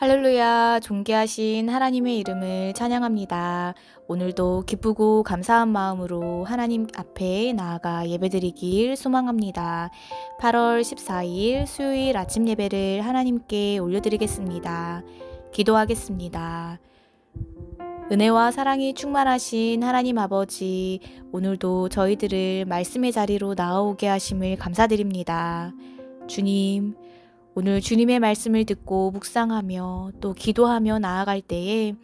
할렐루야, 존귀하신 하나님의 이름을 찬양합니다. 오늘도 기쁘고 감사한 마음으로 하나님 앞에 나아가 예배드리길 소망합니다. 8월 14일 수요일 아침 예배를 하나님께 올려드리겠습니다. 기도하겠습니다. 은혜와 사랑이 충만하신 하나님 아버지, 오늘도 저희들을 말씀의 자리로 나아오게 하심을 감사드립니다. 주님, 오늘 주님의 말씀을 듣고 묵상하며 또 기도하며 나아갈 때에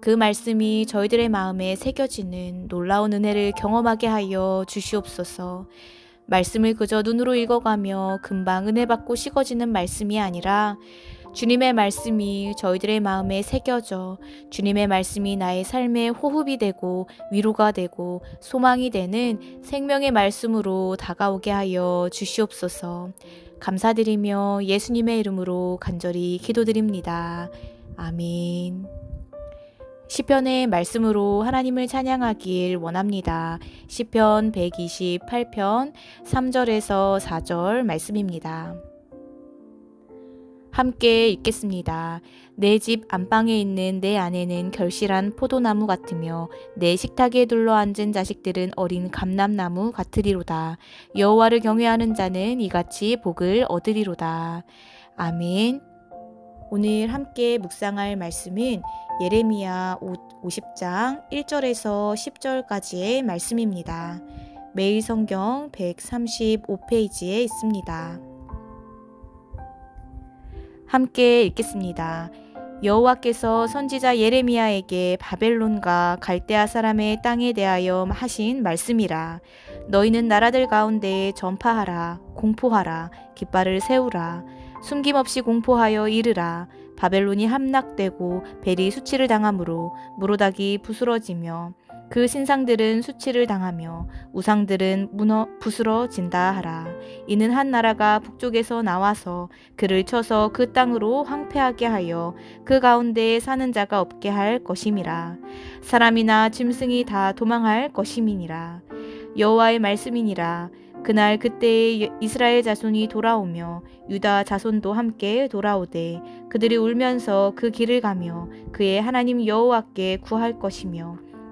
그 말씀이 저희들의 마음에 새겨지는 놀라운 은혜를 경험하게 하여 주시옵소서. 말씀을 그저 눈으로 읽어가며 금방 은혜 받고 식어지는 말씀이 아니라 주님의 말씀이 저희들의 마음에 새겨져 주님의 말씀이 나의 삶의 호흡이 되고 위로가 되고 소망이 되는 생명의 말씀으로 다가오게 하여 주시옵소서. 감사드리며 예수님의 이름으로 간절히 기도드립니다. 아멘. 시편의 말씀으로 하나님을 찬양하길 원합니다. 시편 128편 3절에서 4절 말씀입니다. 함께 읽겠습니다. 내 집 안방에 있는 내 아내는 결실한 포도나무 같으며 내 식탁에 둘러앉은 자식들은 어린 감람나무 같으리로다. 여호와를 경외하는 자는 이같이 복을 얻으리로다. 아멘. 오늘 함께 묵상할 말씀은 예레미야 50장 1절에서 10절까지의 말씀입니다. 매일 성경 135페이지에 있습니다. 함께 읽겠습니다. 여호와께서 선지자 예레미야에게 바벨론과 갈대아 사람의 땅에 대하여 하신 말씀이라. 너희는 나라들 가운데 전파하라 공포하라 깃발을 세우라. 숨김없이 공포하여 이르라. 바벨론이 함락되고 벨이 수치를 당함으로 무로닥이 부스러지며 그 신상들은 수치를 당하며 우상들은 무너 부스러진다 하라. 이는 한 나라가 북쪽에서 나와서 그를 쳐서 그 땅으로 황폐하게 하여 그 가운데에 사는 자가 없게 할 것임이라. 사람이나 짐승이 다 도망할 것임이니라. 여호와의 말씀이니라. 그날 그때에 이스라엘 자손이 돌아오며 유다 자손도 함께 돌아오되 그들이 울면서 그 길을 가며 그의 하나님 여호와께 구할 것이며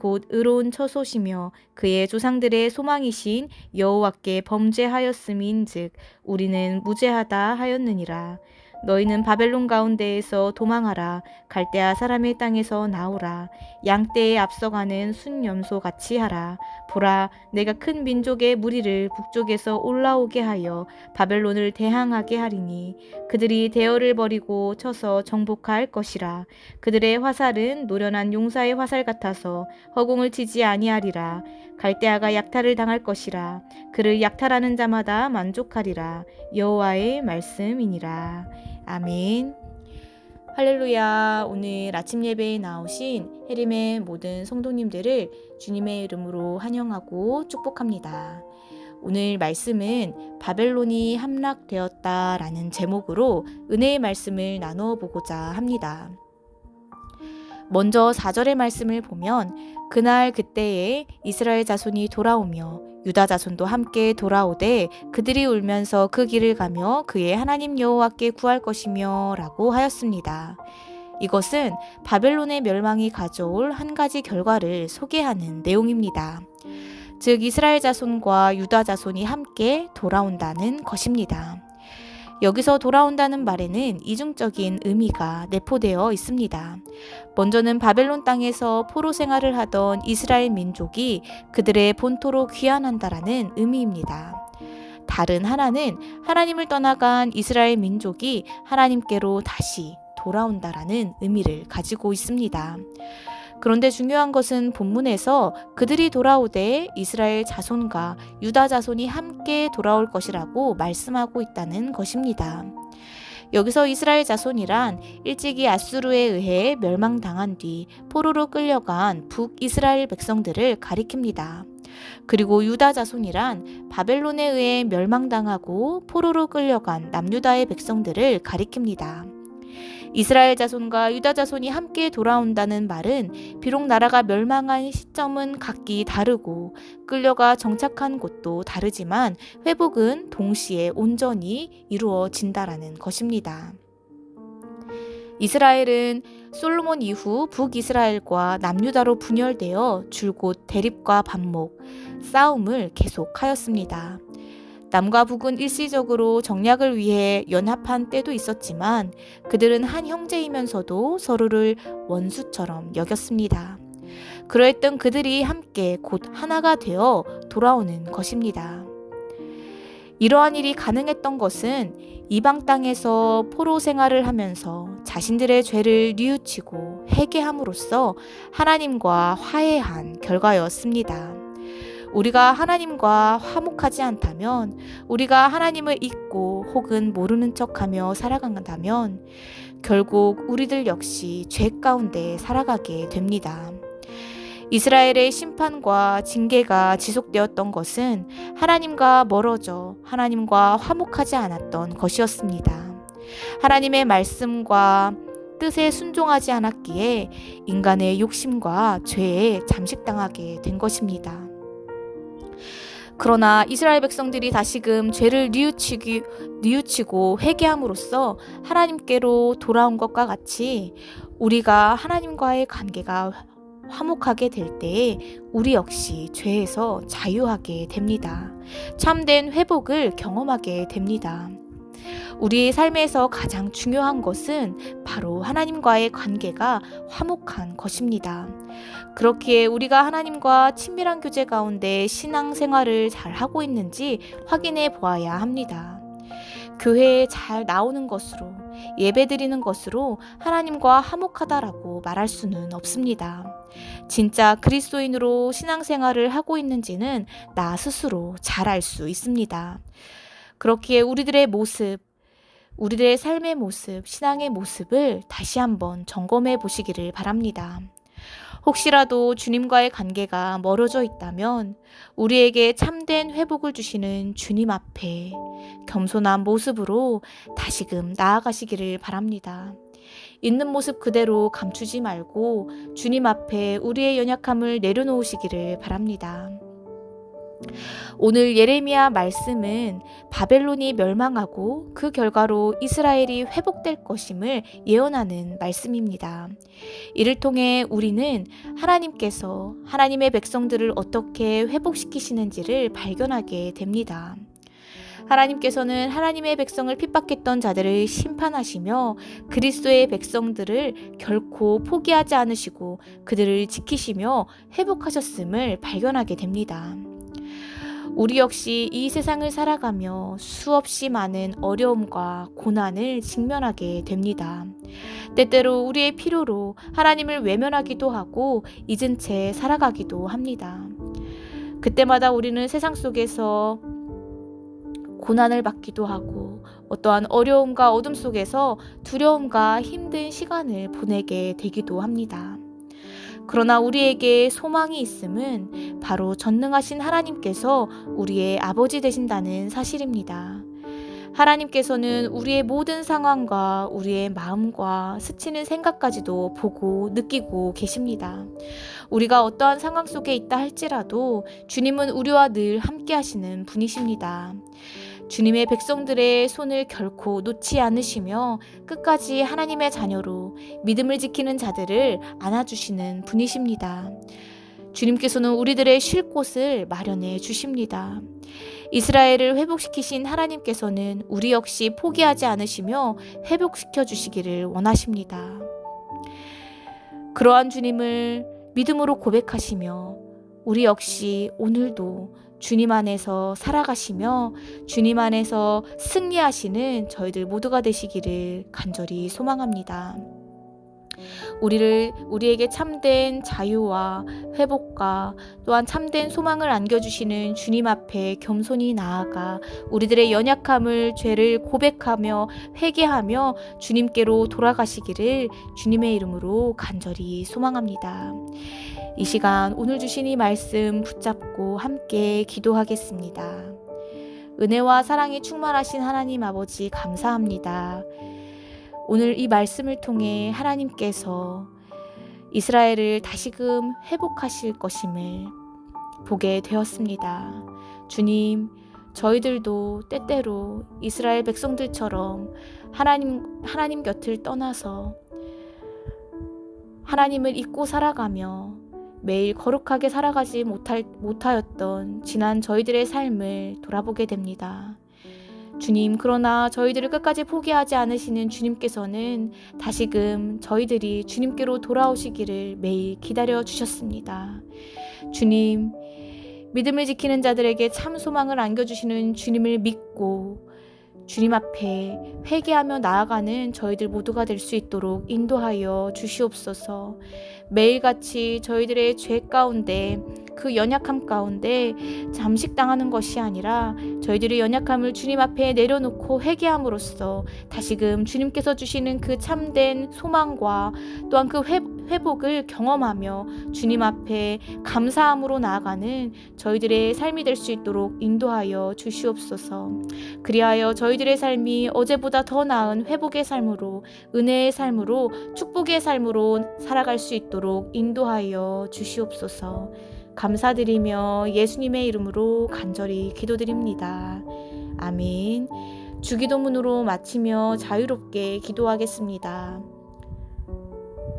곧 의로운 처소시며 그의 조상들의 소망이신 여호와께 범죄하였음인즉 우리는 무죄하다 하였느니라. 너희는 바벨론 가운데에서 도망하라. 갈대아 사람의 땅에서 나오라. 양떼에 앞서가는 순염소 같이 하라. 보라, 내가 큰 민족의 무리를 북쪽에서 올라오게 하여 바벨론을 대항하게 하리니 그들이 대열을 버리고 쳐서 정복할 것이라. 그들의 화살은 노련한 용사의 화살 같아서 허공을 치지 아니하리라. 갈대아가 약탈을 당할 것이라. 그를 약탈하는 자마다 만족하리라. 여호와의 말씀이니라. 아멘. 할렐루야. 오늘 아침 예배에 나오신 해림의 모든 성도님들을 주님의 이름으로 환영하고 축복합니다. 오늘 말씀은 바벨론이 함락되었다라는 제목으로 은혜의 말씀을 나누어 보고자 합니다. 먼저 4절의 말씀을 보면 그날 그때에 이스라엘 자손이 돌아오며 유다 자손도 함께 돌아오되 그들이 울면서 그 길을 가며 그의 하나님 여호와께 구할 것이며라고 하였습니다. 이것은 바벨론의 멸망이 가져올 한 가지 결과를 소개하는 내용입니다. 즉 이스라엘 자손과 유다 자손이 함께 돌아온다는 것입니다. 여기서 돌아온다는 말에는 이중적인 의미가 내포되어 있습니다. 먼저는 바벨론 땅에서 포로 생활을 하던 이스라엘 민족이 그들의 본토로 귀환한다라는 의미입니다. 다른 하나는 하나님을 떠나간 이스라엘 민족이 하나님께로 다시 돌아온다라는 의미를 가지고 있습니다. 그런데 중요한 것은 본문에서 그들이 돌아오되 이스라엘 자손과 유다 자손이 함께 돌아올 것이라고 말씀하고 있다는 것입니다. 여기서 이스라엘 자손이란 일찍이 아수르에 의해 멸망당한 뒤 포로로 끌려간 북이스라엘 백성들을 가리킵니다. 그리고 유다 자손이란 바벨론에 의해 멸망당하고 포로로 끌려간 남유다의 백성들을 가리킵니다. 이스라엘 자손과 유다 자손이 함께 돌아온다는 말은 비록 나라가 멸망한 시점은 각기 다르고 끌려가 정착한 곳도 다르지만 회복은 동시에 온전히 이루어진다라는 것입니다. 이스라엘은 솔로몬 이후 북이스라엘과 남유다로 분열되어 줄곧 대립과 반목, 싸움을 계속하였습니다. 남과 북은 일시적으로 정략을 위해 연합한 때도 있었지만 그들은 한 형제이면서도 서로를 원수처럼 여겼습니다. 그러했던 그들이 함께 곧 하나가 되어 돌아오는 것입니다. 이러한 일이 가능했던 것은 이방 땅에서 포로 생활을 하면서 자신들의 죄를 뉘우치고 회개함으로써 하나님과 화해한 결과였습니다. 우리가 하나님과 화목하지 않다면, 우리가 하나님을 잊고 혹은 모르는 척하며 살아간다면, 결국 우리들 역시 죄 가운데 살아가게 됩니다. 이스라엘의 심판과 징계가 지속되었던 것은 하나님과 멀어져 하나님과 화목하지 않았던 것이었습니다. 하나님의 말씀과 뜻에 순종하지 않았기에 인간의 욕심과 죄에 잠식당하게 된 것입니다. 그러나 이스라엘 백성들이 다시금 죄를 뉘우치기, 뉘우치고 회개함으로써 하나님께로 돌아온 것과 같이 우리가 하나님과의 관계가 화목하게 될 때에 우리 역시 죄에서 자유하게 됩니다. 참된 회복을 경험하게 됩니다. 우리의 삶에서 가장 중요한 것은 바로 하나님과의 관계가 화목한 것입니다. 그렇기에 우리가 하나님과 친밀한 교제 가운데 신앙 생활을 잘 하고 있는지 확인해 보아야 합니다. 교회에 잘 나오는 것으로 예배 드리는 것으로 하나님과 화목하다라고 말할 수는 없습니다. 진짜 그리스도인으로 신앙생활을 하고 있는지는 나 스스로 잘 알 수 있습니다. 그렇기에 우리들의 모습, 우리들의 삶의 모습, 신앙의 모습을 다시 한번 점검해 보시기를 바랍니다. 혹시라도 주님과의 관계가 멀어져 있다면 우리에게 참된 회복을 주시는 주님 앞에 겸손한 모습으로 다시금 나아가시기를 바랍니다. 있는 모습 그대로 감추지 말고 주님 앞에 우리의 연약함을 내려놓으시기를 바랍니다. 오늘 예레미야 말씀은 바벨론이 멸망하고 그 결과로 이스라엘이 회복될 것임을 예언하는 말씀입니다. 이를 통해 우리는 하나님께서 하나님의 백성들을 어떻게 회복시키시는지를 발견하게 됩니다. 하나님께서는 하나님의 백성을 핍박했던 자들을 심판하시며 그리스도의 백성들을 결코 포기하지 않으시고 그들을 지키시며 회복하셨음을 발견하게 됩니다. 우리 역시 이 세상을 살아가며 수없이 많은 어려움과 고난을 직면하게 됩니다. 때때로 우리의 필요로 하나님을 외면하기도 하고 잊은 채 살아가기도 합니다. 그때마다 우리는 세상 속에서 고난을 받기도 하고 어떠한 어려움과 어둠 속에서 두려움과 힘든 시간을 보내게 되기도 합니다. 그러나 우리에게 소망이 있음은 바로 전능하신 하나님께서 우리의 아버지 되신다는 사실입니다. 하나님께서는 우리의 모든 상황과 우리의 마음과 스치는 생각까지도 보고 느끼고 계십니다. 우리가 어떠한 상황 속에 있다 할지라도 주님은 우리와 늘 함께 하시는 분이십니다. 주님의 백성들의 손을 결코 놓지 않으시며 끝까지 하나님의 자녀로 믿음을 지키는 자들을 안아주시는 분이십니다. 주님께서는 우리들의 쉴 곳을 마련해 주십니다. 이스라엘을 회복시키신 하나님께서는 우리 역시 포기하지 않으시며 회복시켜 주시기를 원하십니다. 그러한 주님을 믿음으로 고백하시며 우리 역시 오늘도 주님 안에서 살아가시며 주님 안에서 승리하시는 저희들 모두가 되시기를 간절히 소망합니다. 우리를 우리에게 참된 자유와 회복과 또한 참된 소망을 안겨주시는 주님 앞에 겸손히 나아가 우리들의 연약함을 죄를 고백하며 회개하며 주님께로 돌아가시기를 주님의 이름으로 간절히 소망합니다. 이 시간 오늘 주신 이 말씀 붙잡고 함께 기도하겠습니다. 은혜와 사랑이 충만하신 하나님 아버지 감사합니다. 오늘 이 말씀을 통해 하나님께서 이스라엘을 다시금 회복하실 것임을 보게 되었습니다. 주님, 저희들도 때때로 이스라엘 백성들처럼 하나님, 하나님 곁을 떠나서 하나님을 잊고 살아가며 매일 거룩하게 살아가지 못하였던 지난 저희들의 삶을 돌아보게 됩니다. 주님, 그러나 저희들을 끝까지 포기하지 않으시는 주님께서는 다시금 저희들이 주님께로 돌아오시기를 매일 기다려 주셨습니다. 주님, 믿음을 지키는 자들에게 참 소망을 안겨주시는 주님을 믿고 주님 앞에 회개하며 나아가는 저희들 모두가 될 수 있도록 인도하여 주시옵소서. 매일같이 저희들의 죄 가운데 그 연약함 가운데 잠식당하는 것이 아니라 저희들의 연약함을 주님 앞에 내려놓고 회개함으로써 다시금 주님께서 주시는 그 참된 소망과 또한 그 회, 회복을 경험하며 주님 앞에 감사함으로 나아가는 저희들의 삶이 될 수 있도록 인도하여 주시옵소서. 그리하여 저희들의 삶이 어제보다 더 나은 회복의 삶으로 은혜의 삶으로 축복의 삶으로 살아갈 수 있도록 인도하여 주시옵소서. 감사드리며 예수님의 이름으로 간절히 기도드립니다. 아멘. 주기도문으로 마치며 자유롭게 기도하겠습니다.